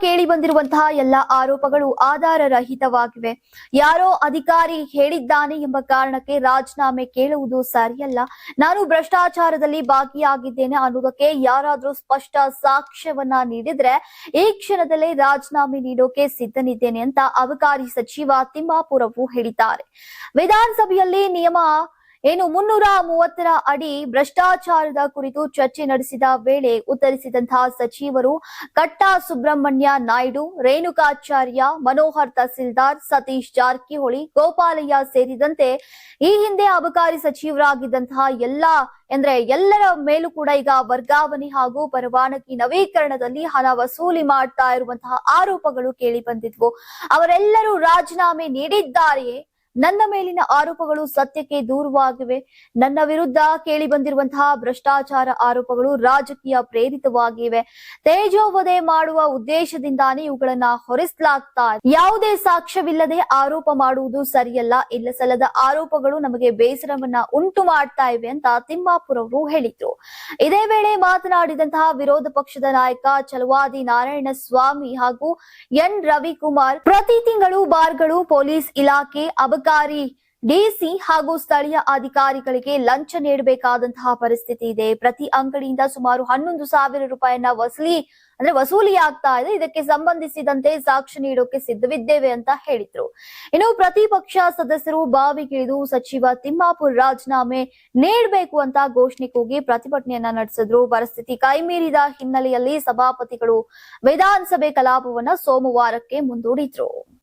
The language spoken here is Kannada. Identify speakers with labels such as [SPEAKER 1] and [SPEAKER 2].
[SPEAKER 1] ಕೇಳಿ ಬಂದಿರುವಂತಹ ಎಲ್ಲ ಆರೋಪಗಳು ಆಧಾರರಹಿತವಾಗಿವೆ. ಯಾರೋ ಅಧಿಕಾರಿ ಹೇಳಿದ್ದಾನೆ ಎಂಬ ಕಾರಣಕ್ಕೆ ರಾಜೀನಾಮೆ ಕೇಳುವುದು ಸರಿಯಲ್ಲ. ನಾನು ಭ್ರಷ್ಟಾಚಾರದಲ್ಲಿ ಭಾಗಿಯಾಗಿದ್ದೇನೆ ಅನ್ನೋದಕ್ಕೆ ಯಾರಾದ್ರೂ ಸ್ಪಷ್ಟ ಸಾಕ್ಷ್ಯವನ್ನ ನೀಡಿದ್ರೆ ಈ ಕ್ಷಣದಲ್ಲೇ ರಾಜೀನಾಮೆ ನೀಡೋಕೆ ಸಿದ್ಧನಿದ್ದೇನೆ ಅಂತ ಅಬಕಾರಿ ಸಚಿವ ತಿಮ್ಮಾಪುರವು ಹೇಳಿದ್ದಾರೆ. ವಿಧಾನಸಭೆಯಲ್ಲಿ ನಿಯಮ ಏನು ಮುನ್ನೂರ ಮೂವತ್ತರ ಅಡಿ ಭ್ರಷ್ಟಾಚಾರದ ಕುರಿತು ಚರ್ಚೆ ನಡೆಸಿದ ವೇಳೆ ಉತ್ತರಿಸಿದಂತಹ ಸಚಿವರು ಕಟ್ಟಾ ಸುಬ್ರಹ್ಮಣ್ಯ ನಾಯ್ಡು, ರೇಣುಕಾಚಾರ್ಯ, ಮನೋಹರ್ ತಹಸೀಲ್ದಾರ್, ಸತೀಶ್ ಜಾರಕಿಹೊಳಿ, ಗೋಪಾಲಯ್ಯ ಸೇರಿದಂತೆ ಈ ಹಿಂದೆ ಅಬಕಾರಿ ಸಚಿವರಾಗಿದ್ದಂತಹ ಎಲ್ಲಾ, ಅಂದ್ರೆ ಎಲ್ಲರ ಮೇಲೂ ಕೂಡ ಈಗ ವರ್ಗಾವಣೆ ಹಾಗೂ ಪರವಾನಗಿ ನವೀಕರಣದಲ್ಲಿ ಹಣ ವಸೂಲಿ ಮಾಡ್ತಾ ಇರುವಂತಹ ಆರೋಪಗಳು ಕೇಳಿ ಬಂದಿದ್ವು. ಅವರೆಲ್ಲರೂ ರಾಜೀನಾಮೆ ನೀಡಿದ್ದಾರೆಯೇ? ನನ್ನ ಮೇಲಿನ ಆರೋಪಗಳು ಸತ್ಯಕ್ಕೆ ದೂರವಾಗಿವೆ. ನನ್ನ ವಿರುದ್ಧ ಕೇಳಿ ಬಂದಿರುವಂತಹ ಭ್ರಷ್ಟಾಚಾರ ಆರೋಪಗಳು ರಾಜಕೀಯ ಪ್ರೇರಿತವಾಗಿವೆ. ತೇಜೋವಧೆ ಮಾಡುವ ಉದ್ದೇಶದಿಂದಾನೇ ಇವುಗಳನ್ನ ಹೊರಿಸಲಾಗ್ತಾ ಯಾವುದೇ ಸಾಕ್ಷ್ಯವಿಲ್ಲದೆ ಆರೋಪ ಮಾಡುವುದು ಸರಿಯಲ್ಲ. ಇಲ್ಲ ಸಲ್ಲದ ಆರೋಪಗಳು ನಮಗೆ ಬೇಸರವನ್ನ ಉಂಟು ಮಾಡ್ತಾ ಇವೆ ಅಂತ ತಿಮ್ಮಾಪುರ ಅವರು ಹೇಳಿದ್ರು. ಇದೇ ವೇಳೆ ಮಾತನಾಡಿದಂತಹ ವಿರೋಧ ಪಕ್ಷದ ನಾಯಕ ಚಲವಾದಿ ನಾರಾಯಣ ಸ್ವಾಮಿ ಹಾಗೂ ಎನ್ ರವಿಕುಮಾರ್ ಪ್ರತಿ ತಿಂಗಳು ಬಾರ್ಗಳು ಪೊಲೀಸ್ ಇಲಾಖೆ ಅಬಕಾರಿ ಡಿಸಿ ಹಾಗೂ ಸ್ಥಳೀಯ ಅಧಿಕಾರಿಗಳಿಗೆ ಲಂಚ ನೀಡಬೇಕಾದಂತಹ ಪರಿಸ್ಥಿತಿ ಇದೆ. ಪ್ರತಿ ಅಂಗಡಿಯಿಂದ ಸುಮಾರು ಹನ್ನೊಂದು ಸಾವಿರ ರೂಪಾಯಿಯನ್ನ ವಸೂಲಿ, ಅಂದ್ರೆ ವಸೂಲಿ ಆಗ್ತಾ ಇದೆ. ಇದಕ್ಕೆ ಸಂಬಂಧಿಸಿದಂತೆ ಸಾಕ್ಷಿ ನೀಡೋಕೆ ಸಿದ್ಧವಿದ್ದೇವೆ ಅಂತ ಹೇಳಿದ್ರು. ಇನ್ನು ಪ್ರತಿಪಕ್ಷ ಸದಸ್ಯರು ಬಾವಿಗಿಳಿದು ಸಚಿವ ತಿಮ್ಮಾಪುರ್ ರಾಜೀನಾಮೆ ನೀಡಬೇಕು ಅಂತ ಘೋಷಣೆ ಕೂಗಿ ಪ್ರತಿಭಟನೆಯನ್ನ ನಡೆಸಿದ್ರು. ಪರಿಸ್ಥಿತಿ ಕೈಮೀರಿದ ಹಿನ್ನೆಲೆಯಲ್ಲಿ ಸಭಾಪತಿಗಳು ವಿಧಾನಸಭೆ ಕಲಾಪವನ್ನ ಸೋಮವಾರಕ್ಕೆ ಮುಂದೂಡಿದ್ರು.